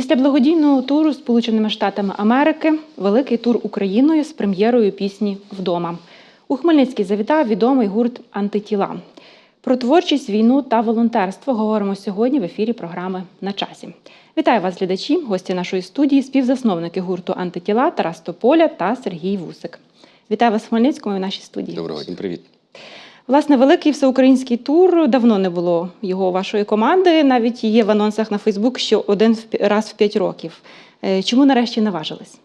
Після благодійного туру Сполученими Штатами Америки великий тур Україною з прем'єрою пісні Вдома. У Хмельницький завітав відомий гурт Антитіла. Про творчість, війну та волонтерство говоримо сьогодні в ефірі програми на часі. Вітаю вас, глядачі, гості нашої студії, співзасновники гурту Антитіла Тарас Тополя та Сергій Вусик. Вітаю вас в Хмельницькому і в нашій студії. Доброго дня. привіт. Власне, великий всеукраїнський тур давно не було його вашої команди. Навіть є в анонсах на Фейсбук, що один раз в п'ять років. Е, Чому нарешті наважились?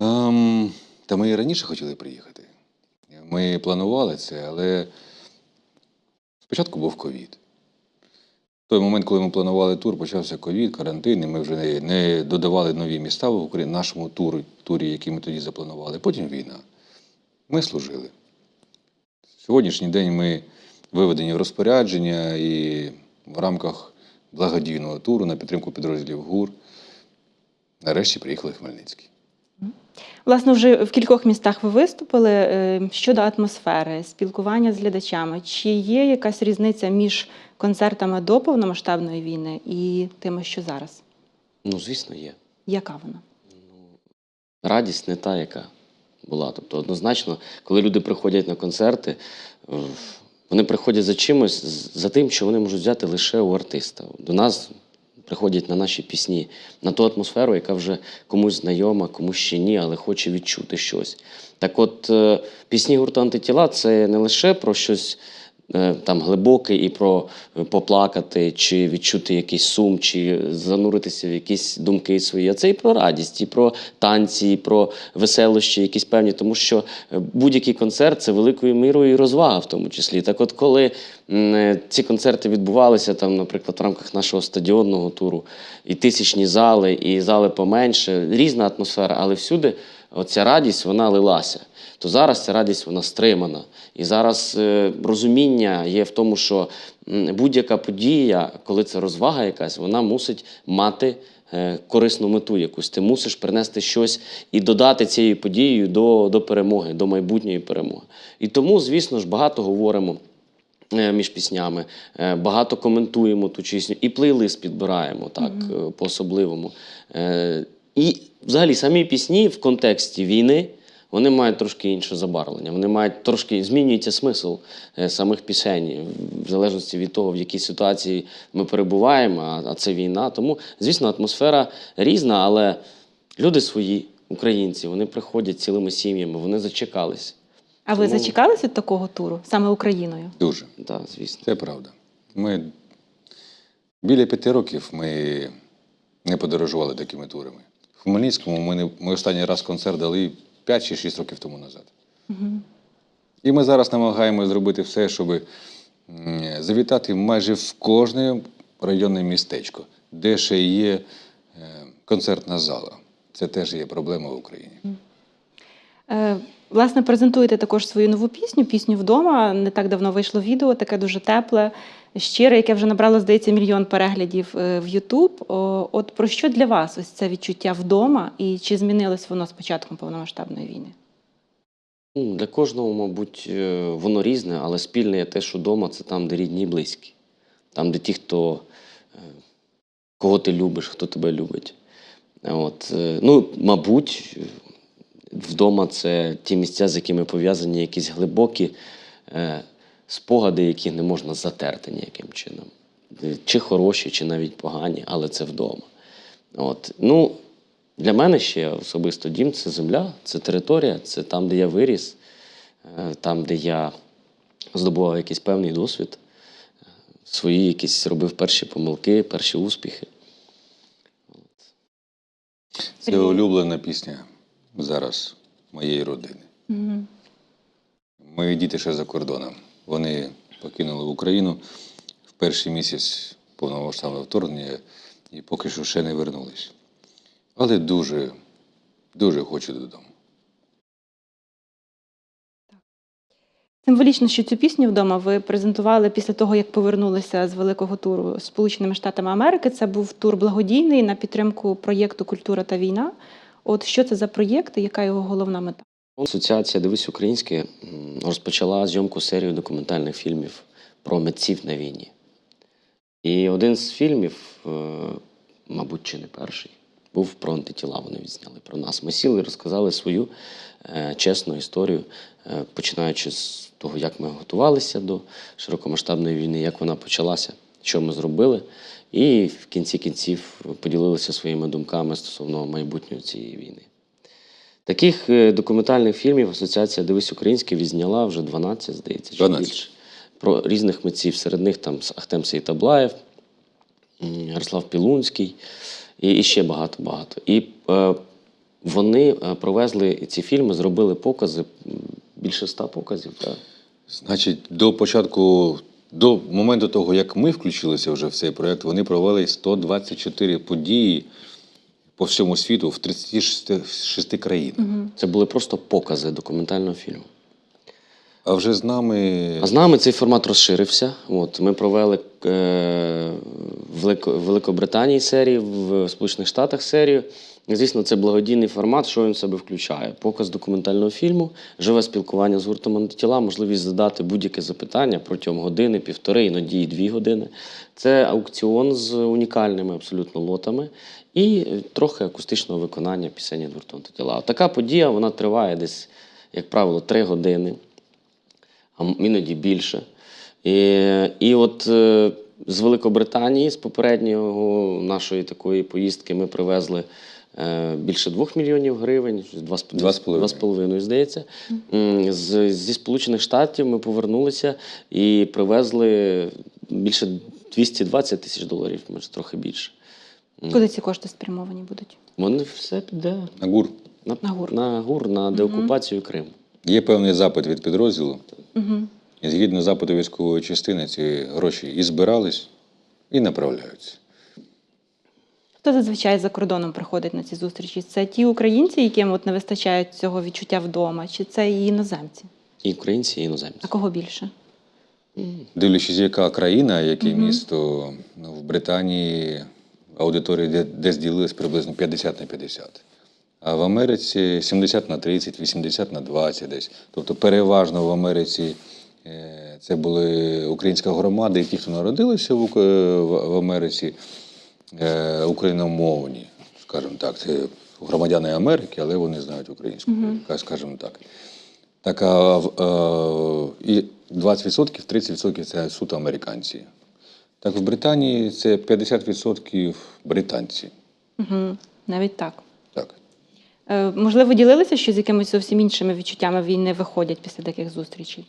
Ем, та ми і раніше хотіли приїхати. Ми планували це, але спочатку був ковід. В той момент, коли ми планували тур, почався ковід, карантин, і ми вже не, не додавали нові міста в Україні, нашому турі, турі, який ми тоді запланували. Потім війна. Ми служили. Сьогоднішній день ми виведені в розпорядження і в рамках благодійного туру на підтримку підрозділів ГУР. Нарешті приїхали в Хмельницький. Власне, вже в кількох містах ви виступили Е, щодо атмосфери, спілкування з глядачами. Чи є якась різниця між концертами до повномасштабної війни і тими, що зараз? Ну, звісно, є. Яка вона? Радість не та, яка була. Тобто, однозначно, коли люди приходять на концерти, е, вони приходять за чимось, за тим, що вони можуть взяти лише у артиста. До нас приходять на наші пісні, на ту атмосферу, яка вже комусь знайома, комусь ще ні, але хоче відчути щось. Так от, е, пісні гурту антитіла це не лише про щось. Е, Там глибоке і про е, поплакати, чи відчути якийсь сум, чи зануритися в якісь думки свої. А це і про радість, і про танці, і про веселощі, якісь певні, тому що е, будь-який концерт це великою мірою і розвага, в тому числі. Так, от, коли ці концерти відбувалися, там, наприклад, в рамках нашого стадіонного туру, і тисячні зали, і зали поменше, різна атмосфера, але всюди оця радість вона лилася. То зараз ця радість вона стримана. І зараз е, розуміння є в тому, що будь-яка подія, коли це розвага якась, вона мусить мати е, корисну мету якусь. Ти мусиш принести щось і додати цією подією до, до перемоги, до майбутньої перемоги. І тому, звісно ж, багато говоримо. е, Між піснями багато коментуємо ту пісню, і плейлист підбираємо так е, по-особливому. Е, І взагалі самі пісні в контексті війни вони мають трошки інше забарвлення. Вони мають трошки змінюється смисл е, самих пісень, в залежності від того, в якій ситуації ми перебуваємо, а, це війна. Тому, звісно, атмосфера різна, але люди свої, українці, вони приходять цілими сім'ями, вони зачекались. А ви Тому- зачекались від такого туру саме Україною? Дуже. Так, звісно. Це правда. Ми біля п'яти років ми не подорожували такими турами. Хмельницькому ми, не, ми останній раз концерт дали 5 чи 6 років тому назад. І ми зараз намагаємося зробити все, щоб завітати майже в кожне районне містечко, де ще є е, концертна зала. Це теж є проблема в Україні. Е, Власне, презентуєте також свою нову пісню, пісню вдома. Не так давно вийшло відео, таке дуже тепле, щире, яке вже набрало, здається, мільйон переглядів е, в Ютуб. От про що для вас ось це відчуття вдома, і чи змінилось воно з початком повномасштабної війни? Ну, Для кожного, мабуть, е, воно різне, але спільне є те, що вдома це там, де рідні і близькі. Там, де ті, хто, кого ти любиш, хто тебе любить. От, ну, мабуть, вдома це ті місця, з якими пов'язані якісь глибокі е, спогади, які не можна затерти ніяким чином. Чи хороші, чи навіть погані, але це вдома. От. Ну, для мене ще особисто дім це земля, це територія, це там, де я виріс, е, там, де я здобував якийсь певний досвід, е, свої якісь робив перші помилки, перші успіхи. Це улюблена пісня зараз моєї родини. Мої діти ще за кордоном. Вони покинули Україну в перший місяць повномасштабного вторгнення і поки що ще не вернулись. Але дуже, дуже хочу додому. Символічно, що цю пісню вдома ви презентували після того, як повернулися з великого туру Сполученими Штатами Америки. Це був тур благодійний на підтримку проєкту Культура та війна. От що це за проєкт і яка його головна мета? Асоціація Дивись Українське розпочала зйомку серії документальних фільмів про митців на війні. І один з фільмів е, мабуть, чи не перший. Був про антитіла, вони відзняли про нас. Ми сіли і розказали свою е, чесну історію, е, починаючи з того, як ми готувалися до широкомасштабної війни, як вона почалася, що ми зробили. І в кінці кінців поділилися своїми думками стосовно майбутнього цієї війни. Таких е, документальних фільмів Асоціація Дивись Українське відзняла вже 12, здається, чи 12. більше. Про різних митців. Серед них там Ахтем Сейтаблаєв, Ярослав Пілунський і, і ще багато-багато. І е, вони е, провезли ці фільми, зробили покази, більше ста показів. Так? Значить, до початку, до моменту того, як ми включилися вже в цей проект, вони провели 124 події по всьому світу в 36 країнах. Це були просто покази документального фільму. А вже з нами А з нами цей формат розширився. От, ми провели е, в Великобританії серію, в Сполучених Штатах серію. Звісно, це благодійний формат, що він в себе включає. Показ документального фільму, живе спілкування з гуртом антитіла, можливість задати будь-яке запитання протягом години, півтори, іноді дві години. Це аукціон з унікальними абсолютно лотами і трохи акустичного виконання пісень від антитіла. Така подія вона триває десь, як правило, три години а іноді більше. І, і от е, з Великобританії, з попереднього нашої такої поїздки, ми привезли е, більше 2 мільйонів гривень, щось два з- половиною. з половиною, здається. З, зі Сполучених Штатів ми повернулися і привезли більше 220 тисяч доларів, може трохи більше. Куди ці кошти спрямовані будуть? Вони все піде на ГУР на, На ГУР. на ГУР, на деокупацію Криму. є певний запит від підрозділу. Угу. І згідно запиту військової частини, ці гроші і збирались, і направляються. Хто зазвичай за кордоном приходить на ці зустрічі? Це ті українці, яким от не вистачає цього відчуття вдома, чи це і іноземці? І українці, і іноземці. А кого більше? Дивлячись, яка країна, яке місто, ну, в Британії аудиторія де- десь ділилась приблизно 50 на 50. А в Америці 70 на 30, 80 на 20 десь. Тобто переважно в Америці е, це були українська громада, і ті, хто народилися в, Америці, е, україномовні, скажімо так, це громадяни Америки, але вони знають українську, mm скажімо так. Так, а, е, і 20%, 30% це суто американці. Так, в Британії це 50% британці. Угу. Навіть так. Е, можливо, ділилися, що з якимись зовсім іншими відчуттями війни виходять після таких зустрічей?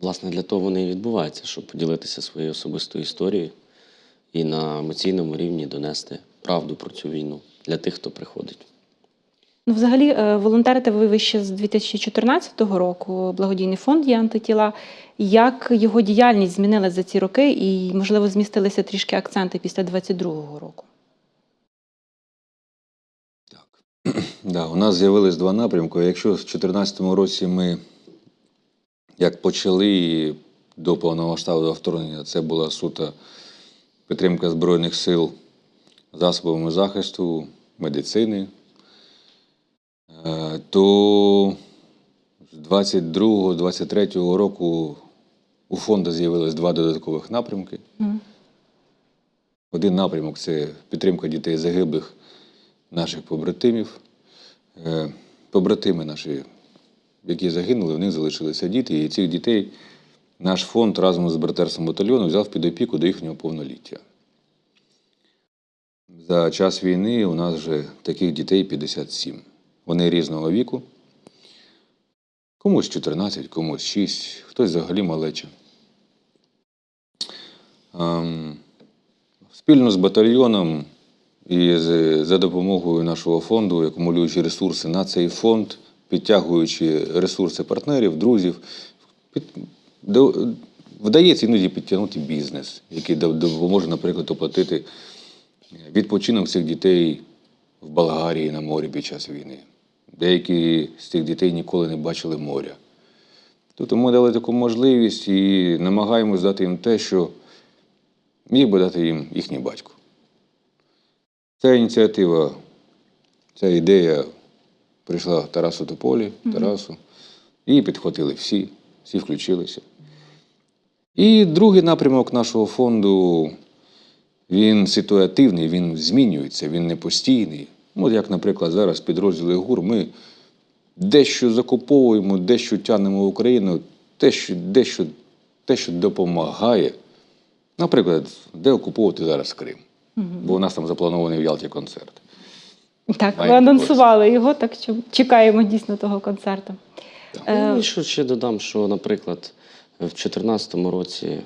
Власне, для того вони і відбуваються, щоб поділитися своєю особистою історією і на емоційному рівні донести правду про цю війну для тих, хто приходить. Ну, взагалі, е, волонтерите ви ще з 2014 року. Благодійний фонд є антитіла. Як його діяльність змінилася за ці роки, і, можливо, змістилися трішки акценти після 22-го року? Да, у нас з'явились два напрямки. Якщо в 2014 році ми як почали до повномасштабного вторгнення, це була сута підтримка Збройних сил засобами захисту, медицини, е, то з 22-23 року у фонду з'явилось два додаткових напрямки. Один напрямок це підтримка дітей загиблих наших побратимів. Е, Побратими наші, які загинули, в них залишилися діти, і цих дітей наш фонд разом з братерством батальйону взяв під опіку до їхнього повноліття. За час війни у нас вже таких дітей 57. Вони різного віку. Комусь 14, комусь 6, хтось взагалі малеча. Ем, Спільно з батальйоном і за допомогою нашого фонду, акумулюючи ресурси на цей фонд, підтягуючи ресурси партнерів, друзів, вдається іноді підтягнути бізнес, який допоможе, наприклад, оплатити відпочинок цих дітей в Болгарії на морі під час війни. Деякі з цих дітей ніколи не бачили моря. Тобто ми дали таку можливість і намагаємось дати їм те, що міг би дати їм їхній батько. Ця ініціатива, ця ідея прийшла Тарасу Тополі, Тарасу, і підхватили всі, всі включилися. І другий напрямок нашого фонду він ситуативний, він змінюється, він не постійний. От як, наприклад, зараз підрозділи ГУР, ми дещо закуповуємо, дещо тягнемо в Україну, те, що, дещо, те, що допомагає. Наприклад, де окуповувати зараз Крим? Бо у нас там запланований в Ялті концерт. Так, ви анонсували його, так що чекаємо дійсно того концерту. Е, Ну, і що ще додам, що, наприклад, в 2014 році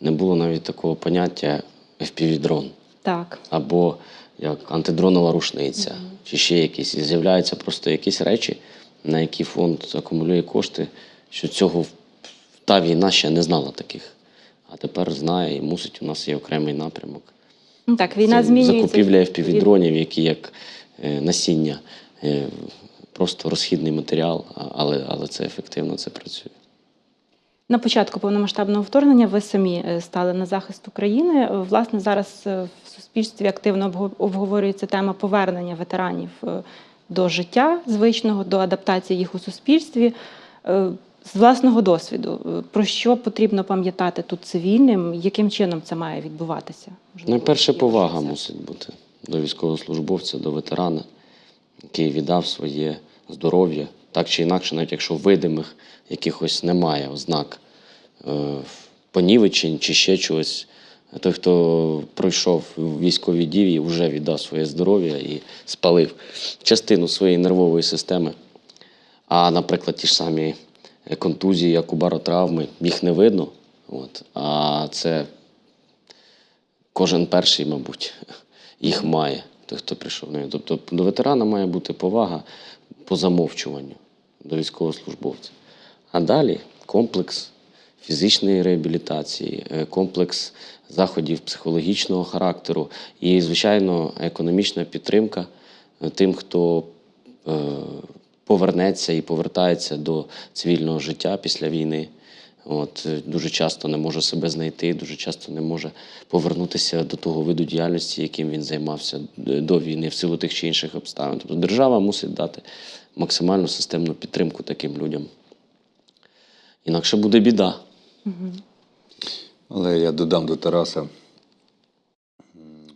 не було навіть такого поняття FPV-дрон Так. або як антидронова рушниця, чи ще якісь. І з'являються просто якісь речі, на які фонд акумулює кошти, що цього в- та війна ще не знала таких. А тепер знає і мусить, у нас є окремий напрямок. Ну, Так, війна змінюється. Закупівля від- FPV-дронів, які як е, насіння, е, просто розхідний матеріал, але, але це ефективно це працює. На початку повномасштабного вторгнення ви самі е, стали на захист України. Власне, зараз в суспільстві активно обговорюється тема повернення ветеранів до життя звичного, до адаптації їх у суспільстві. З власного досвіду, е, про що потрібно пам'ятати тут цивільним, яким чином це має відбуватися? Найперше повага якісь- мусить бути до військовослужбовця, до ветерана, який віддав своє здоров'я, так чи інакше, навіть якщо видимих якихось немає ознак е, понівечень чи ще чогось. Той, хто пройшов військові дії, вже віддав своє здоров'я і спалив частину своєї нервової системи. А, наприклад, ті ж самі контузії, як у баротравми, їх не видно. От. А це кожен перший, мабуть, їх має, той, хто прийшов. Ну, Тобто до ветерана має бути повага по замовчуванню до військовослужбовця. А далі комплекс фізичної реабілітації, е, комплекс заходів психологічного характеру і, звичайно, економічна підтримка е, тим, хто е, повернеться і повертається до цивільного життя після війни. От, е, дуже часто не може себе знайти, дуже часто не може повернутися до того виду діяльності, яким він займався е, до війни, в силу тих чи інших обставин. Тобто держава мусить дати максимальну системну підтримку таким людям. Інакше буде біда. Але я додам до Тараса,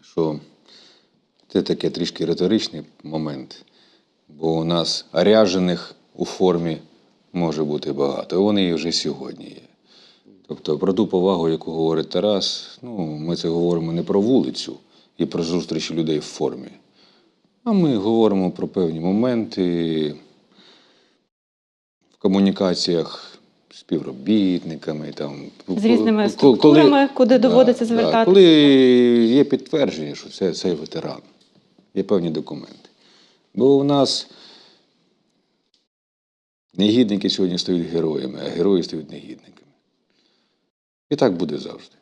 що це таке трішки риторичний момент, бо у нас ряжених у формі може бути багато. і Вони і вже сьогодні є. Тобто про ту повагу, яку говорить Тарас, ну, ми це говоримо не про вулицю і про зустрічі людей в формі. А ми говоримо про певні моменти в комунікаціях з співробітниками. Там, З різними структурами, куди доводиться да, звертатися. коли є підтвердження, що це цей ветеран, є певні документи. Бо у нас негідники сьогодні стають героями, а герої стають негідниками. І так буде завжди.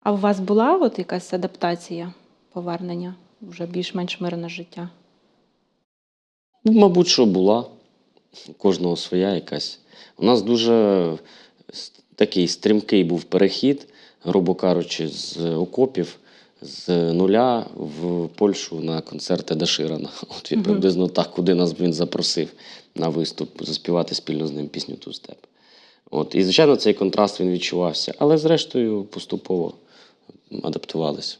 А у вас була от якась адаптація повернення вже більш-менш мирне життя? Мабуть, що була. У кожного своя якась. У нас дуже такий стрімкий був перехід, грубо кажучи, з окопів з нуля в Польщу на концерти Даширана. От він приблизно так, куди нас він запросив на виступ, заспівати спільно з ним пісню Ту степ. От. І, звичайно, цей контраст він відчувався, але зрештою поступово адаптувалися.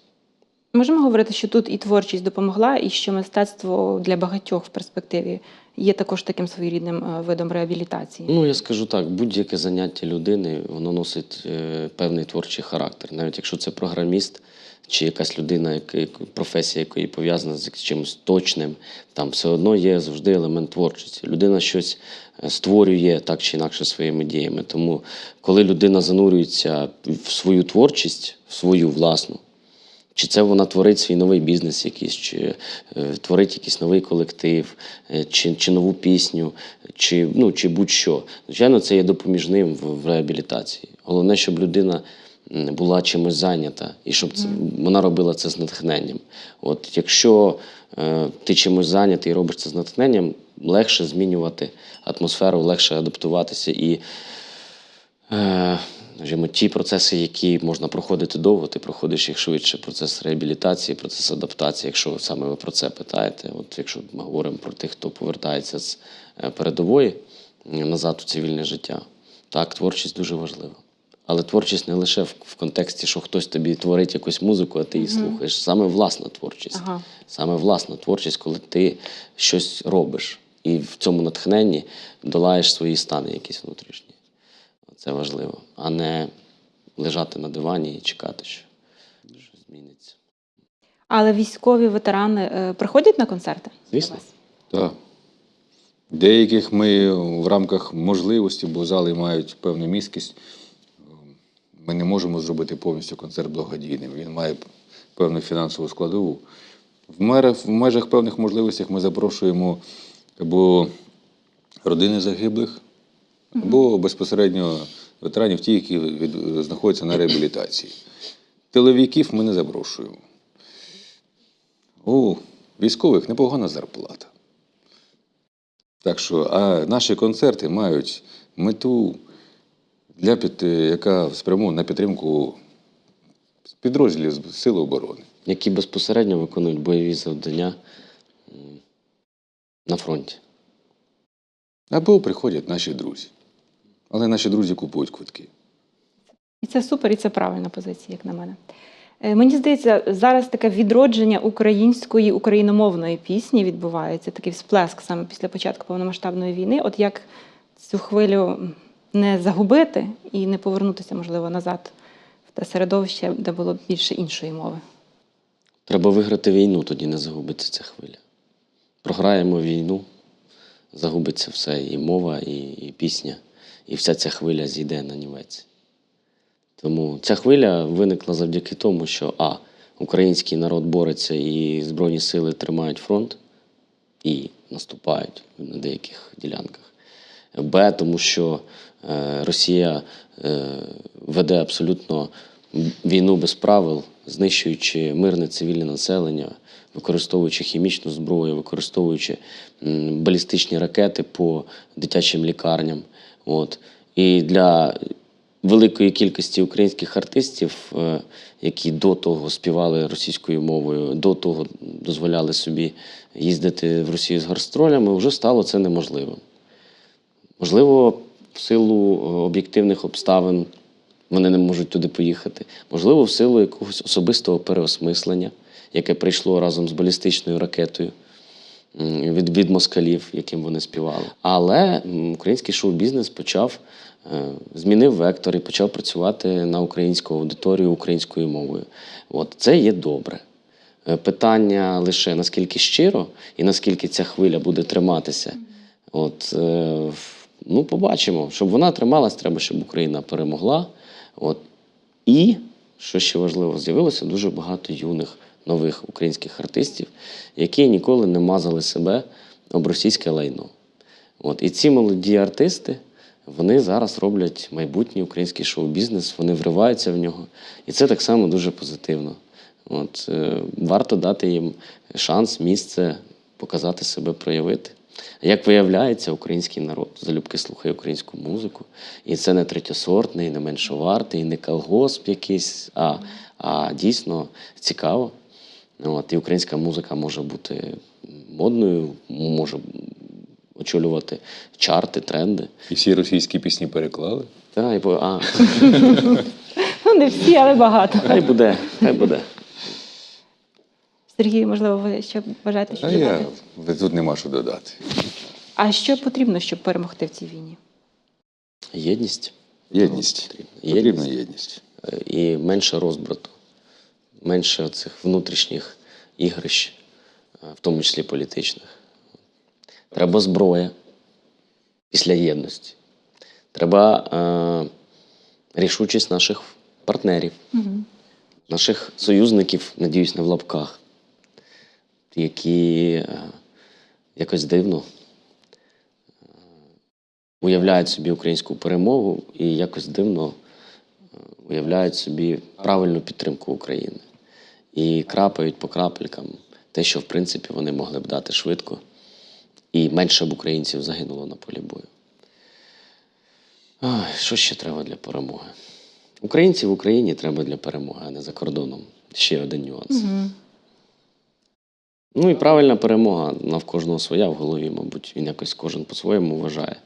Можемо говорити, що тут і творчість допомогла, і що мистецтво для багатьох в перспективі є також таким своєрідним е, видом реабілітації. Ну, я скажу так, будь-яке заняття людини, воно носить е, певний творчий характер. Навіть якщо це програміст чи якась людина, яка- професія якої пов'язана з чимось точним, там все одно є завжди елемент творчості. Людина щось е, створює так чи інакше своїми діями. Тому, коли людина занурюється в свою творчість, в свою власну, чи це вона творить свій новий бізнес якийсь, чи е, творить якийсь новий колектив, е, чи, чи нову пісню, чи, ну, чи будь-що. Звичайно, це є допоміжним в, в реабілітації. Головне, щоб людина була чимось зайнята і щоб це, вона робила це з натхненням. От якщо е, ти чимось зайнятий і робиш це з натхненням, легше змінювати атмосферу, легше адаптуватися і Е, скажімо, ті процеси, які можна проходити довго, ти проходиш їх швидше. Процес реабілітації, процес адаптації, якщо саме ви про це питаєте. От якщо ми говоримо про тих, хто повертається з е, передової назад у цивільне життя, так, творчість дуже важлива. Але творчість не лише в, в контексті, що хтось тобі творить якусь музику, а ти її слухаєш. Саме власна творчість. Ага. Саме власна творчість, коли ти щось робиш і в цьому натхненні долаєш свої стани якісь внутрішні. Це важливо, а не лежати на дивані і чекати, що щось зміниться. Але військові ветерани е, приходять на концерти? Звісно. Так. Деяких ми в рамках можливості, бо зали мають певну міськість, ми не можемо зробити повністю концерт благодійним. Він має певну фінансову складову. В, мерах, в межах певних можливостей ми запрошуємо або родини загиблих, або безпосередньо ветеранів, ті, які від, знаходяться на реабілітації. Телевіків ми не запрошуємо. У військових непогана зарплата. Так що, а наші концерти мають мету, для під, яка спрямована на підтримку підрозділів з Сил оборони. Які безпосередньо виконують бойові завдання на фронті. Або приходять наші друзі. Але наші друзі купують квитки. І це супер, і це правильна позиція, як на мене. Е, Мені здається, зараз таке відродження української україномовної пісні відбувається, такий всплеск саме після початку повномасштабної війни. От як цю хвилю не загубити і не повернутися, можливо, назад в те середовище, де було більше іншої мови. Треба виграти війну, тоді не загубиться ця хвиля. Програємо війну, загубиться все, і мова, і, і пісня, і вся ця хвиля зійде на нівець. Тому ця хвиля виникла завдяки тому, що А. Український народ бореться і Збройні сили тримають фронт і наступають на деяких ділянках. Б, тому що Росія е, веде абсолютно війну без правил, знищуючи мирне цивільне населення, використовуючи хімічну зброю, використовуючи балістичні ракети по дитячим лікарням. От. І для великої кількості українських артистів, е, які до того співали російською мовою, до того дозволяли собі їздити в Росію з гарстролями, вже стало це неможливим. Можливо, в силу е, об'єктивних обставин вони не можуть туди поїхати. Можливо, в силу якогось особистого переосмислення, яке прийшло разом з балістичною ракетою від, від москалів, яким вони співали. Але український шоу-бізнес почав е, змінив вектор і почав працювати на українську аудиторію українською мовою. От це є добре. Е, Питання лише наскільки щиро і наскільки ця хвиля буде триматися. От, ну, побачимо. Щоб вона трималась, треба, щоб Україна перемогла. От. І, що ще важливо, з'явилося дуже багато юних нових українських артистів, які ніколи не мазали себе об російське лайно. От. І ці молоді артисти, вони зараз роблять майбутній український шоу-бізнес, вони вриваються в нього. І це так само дуже позитивно. От, е, варто дати їм шанс, місце показати себе, проявити. Як виявляється, український народ залюбки слухає українську музику. І це не третєсортний, не меншовартий, не колгосп якийсь, а, а дійсно цікаво. От, і українська музика може бути модною, може очолювати чарти, тренди. І всі російські пісні переклали. Та, і, по- а, Ну, не всі, але багато. хай буде, хай буде. Сергій, можливо, ви ще бажаєте А щось я додати? тут нема що додати. А що потрібно, щоб перемогти в цій війні? Єдність. Єдність. Потрібна. Потрібна єдність. Е, і менше розбрату, менше цих внутрішніх ігрищ, е, в тому числі політичних. Треба зброя після єдності. Треба е, рішучість наших партнерів, Угу. наших союзників, надіюсь, не в лапках, які е, якось дивно е, уявляють собі українську перемогу і якось дивно е, уявляють собі правильну підтримку України. І крапають по крапелькам те, що в принципі вони могли б дати швидко, і менше б українців загинуло на полі бою. Ой, що ще треба для перемоги? Українців в Україні треба для перемоги, а не за кордоном. Ще один нюанс. Угу. Ну і правильна перемога на в кожного своя в голові, мабуть, він якось кожен по-своєму вважає.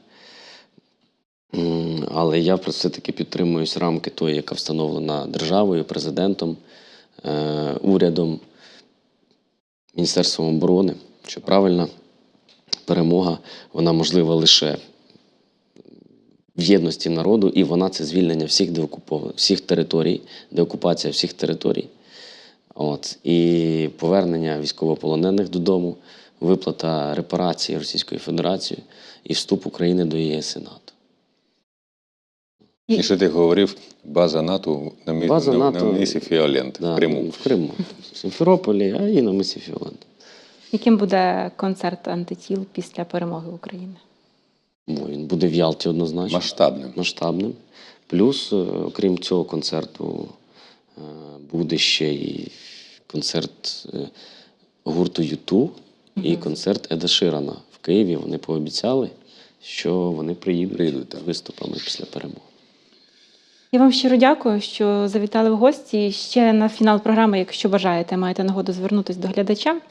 Але я все-таки підтримуюсь рамки тої, яка встановлена державою, президентом, е, урядом, Міністерством оборони, що правильна перемога, вона можлива лише в єдності народу, і вона це звільнення всіх деокупованих, всіх територій, деокупація всіх територій. От, і повернення військовополонених додому, виплата репарації Російської Федерації і вступ України до ЄС і НАТО. І що ти говорив, база НАТО на, мі... База на, НАТО, на місці Фіолент Да, в Криму. В Криму. В Сімферополі, а і на мисі Фіолент. Яким буде концерт антитіл після перемоги України? Бо він буде в Ялті однозначно. Масштабним. масштабним. Плюс, е, окрім цього концерту, буде ще і концерт е, гурту Юту і концерт Еда Ширана в Києві. Вони пообіцяли, що вони приїдуть, Приїдуть, так. з виступами після перемоги. Я вам щиро дякую, що завітали в гості. Ще на фінал програми, якщо бажаєте, маєте нагоду звернутися до глядача.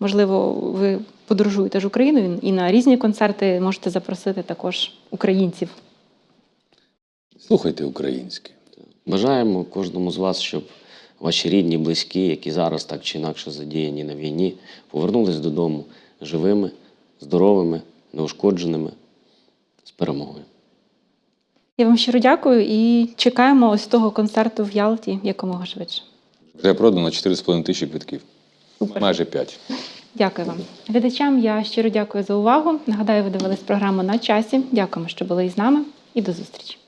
Можливо, ви подорожуєте ж Україною і на різні концерти можете запросити також українців. Слухайте українське. Бажаємо кожному з вас, щоб ваші рідні, близькі, які зараз так чи інакше задіяні на війні, повернулись додому живими, здоровими, неушкодженими, з перемогою. Я вам щиро дякую і чекаємо ось того концерту в Ялті якомога швидше. Вже продано 4,5 тисячі квитків. Супер. Майже 5. Дякую вам. Глядачам я щиро дякую за увагу. Нагадаю, ви дивились програму на часі. Дякуємо, що були із нами, і до зустрічі.